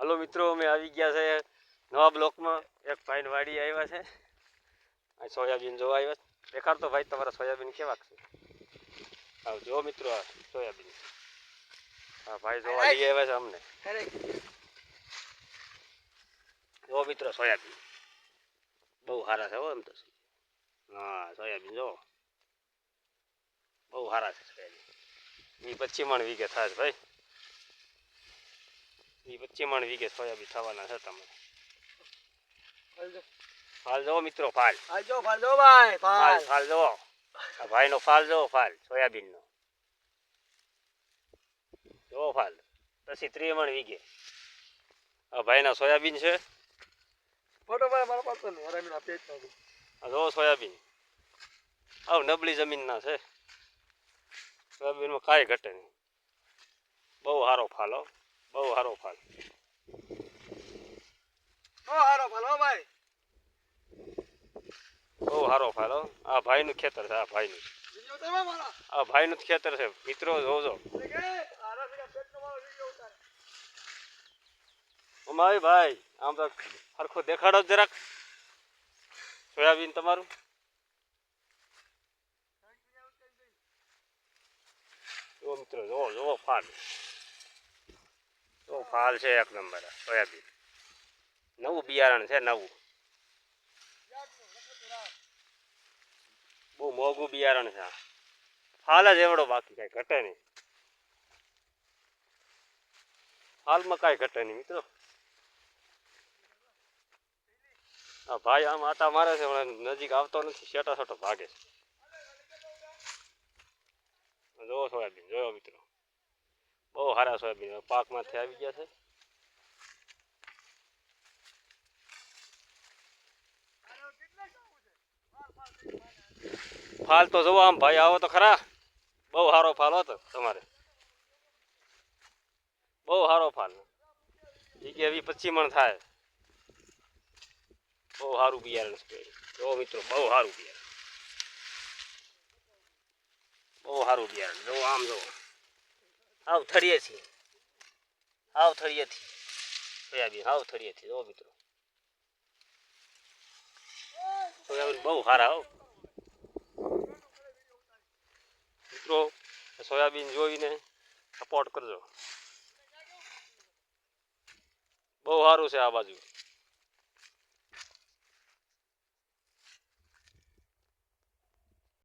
Hello મિત્રો અમે આવી ગયા છે નવા બ્લોકમાં. એક ભાઈને વાડી આવ્યા છે. સોયાબીન જોવા આવ્યા છે. દેખાડતો ભાઈ તમારા સોયાબીન કેવા છે? હા જો મિત્રો આ સોયાબીન. હા ભાઈ જોવા લઈ આવ્યા છે અમને. જો મિત્રો સોયાબીન. બહુ સારા છે હો એમ તો હા સોયાબીન જો બહુ સારા છે સોયાબીન. એ પચીસ મણ વીઘે થાય ભાઈ. એ પચીસ મણ વીઘે સોયાબીન થવાના છે તમે. ફાલ જોવો મિત્રો ફાલ. આજો ફાલજો ભાઈ ફાલ. ફાલ જો. જોવો આ ભાઈનો ફાલ જોવો ફાલ સોયાબીનનો. જોવો ફાલ. પછી ત્રીસ મણ વીઘે આ ભાઈના સોયાબીન છે. ફોટો ભાઈ મારા પાસે નહીં હરામી આપે જ આ સોયાબીન. આવ નબળી જમીનના છે. સોયાબીનમાં કાંઈ ઘટે નહીં. બહુ સારો ફાલ બહુ સારો ફાલ. ફાલો ભાઈ. બહુ સારો ફાલ હો. આ ભાઈનું ખેતર છે આ ભાઈનું. આ ભાઈનું જ ખેતર છે. મિત્રો જોજો. અમારી ભાઈ આમ તો સરખો દેખાડો જરાક. સોયાબીન તમારું? મિત્રો જોવો જો ફાલ. જો ફાલ છે એક નંબર. સોયાબીન. નવું બિયારણ છે, નવું. બહુ મોંઘું બિયારણ છે ફાલ જ એવડો બાકી કાંઈ ઘટે નહીં. હાલમાં કાંઈ ઘટે નહીં, મિત્રો. આ ભાઈ આમ આટા મારે છે નજીક આવતો નથી શેટા છોટો ભાગે છે. જોવો સોયાબીન, જોયો મિત્રો? બહુ સારા સોયાબીન પાકમાંથી આવી ગયા છે. ફાલ તો જોવો આમ ભાઈ, આવો તો ખરા. બહુ સારો ફાલ હતો તમારે. બહુ સારો ફાલ. એ કે એવી પચીસ મણ થાય. બહુ સારું બિયારણ છે. જો મિત્રો, બહુ સારું બિયારણ. બહુ સારું બિયારણ. જો આમ જો. આવ થળીએથી આવ છીએ સોયાબીન આવ છીએ જો મિત્રો. સોયાબીન બહુ સારા હો. મિત્રો, સોયાબીન જોઈને સપોર્ટ કરજો. બહુ સારું છે આ બાજુ.